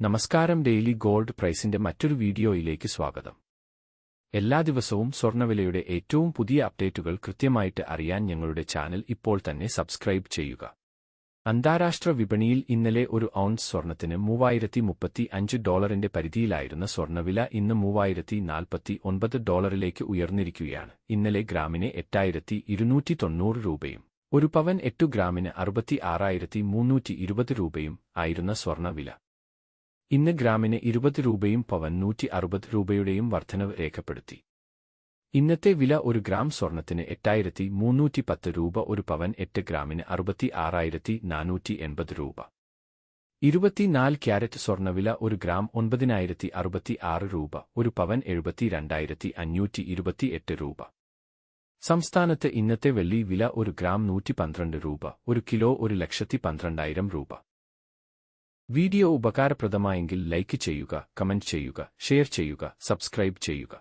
നമസ്കാരം daily gold പ്രൈസിന്റെ മറ്റൊരു വീഡിയോയിലേക്ക് സ്വാഗതം. എല്ലാ ദിവസവും സ്വർണവിലയുടെ ഏറ്റവും പുതിയ അപ്ഡേറ്റുകൾ കൃത്യമായിട്ട് അറിയാൻ ഞങ്ങളുടെ ചാനൽ ഇപ്പോൾ തന്നെ സബ്സ്ക്രൈബ് ചെയ്യുക. അന്താരാഷ്ട്ര വിപണിയിൽ ഇന്നലെ ഒരു ഔൺസ് സ്വർണത്തിന് മൂവായിരത്തി മുപ്പത്തി അഞ്ച് ഡോളറിന്റെ പരിധിയിലായിരുന്ന സ്വർണവില ഇന്ന് മൂവായിരത്തി നാൽപ്പത്തി ഒൻപത് ഡോളറിലേക്ക് ഉയർന്നിരിക്കുകയാണ്. ഇന്നലെ ഗ്രാമിന് എട്ടായിരത്തി ഇരുന്നൂറ്റി തൊണ്ണൂറ് രൂപയും ഒരു പവൻ എട്ടു ഗ്രാമിന് അറുപത്തി ആറായിരത്തി മുന്നൂറ്റി ഇരുപത് രൂപയും ആയിരുന്ന സ്വർണവില ഇന്ന് ഗ്രാമിന് ഇരുപത് രൂപയും പവൻ നൂറ്റി അറുപത് രൂപയുടെയും വർധനവ് രേഖപ്പെടുത്തി. ഇന്നത്തെ വില ഒരു ഗ്രാം സ്വർണത്തിന് എട്ടായിരത്തി മുന്നൂറ്റി പത്ത് രൂപ ഒരു പവൻ എട്ട് ഗ്രാമിന് അറുപത്തി ആറായിരത്തി നാനൂറ്റി എൺപത് രൂപ. ഇരുപത്തിനാല് ക്യാരറ്റ് സ്വർണവില ഒരു ഗ്രാം ഒൻപതിനായിരത്തി അറുപത്തി ആറ് രൂപ ഒരു പവൻ എഴുപത്തി രണ്ടായിരത്തി അഞ്ഞൂറ്റി ഇരുപത്തിയെട്ട് രൂപ. സംസ്ഥാനത്ത് ഇന്നത്തെ വെള്ളി വില ഒരു ഗ്രാം നൂറ്റി പന്ത്രണ്ട് രൂപ ഒരു കിലോ ഒരു ലക്ഷത്തി പന്ത്രണ്ടായിരം രൂപ. വീഡിയോ ഉപകാരപ്രദമായെങ്കിൽ ലൈക്ക് ചെയ്യുക കമന്റ് ചെയ്യുക ഷെയർ ചെയ്യുക സബ്സ്ക്രൈബ് ചെയ്യുക.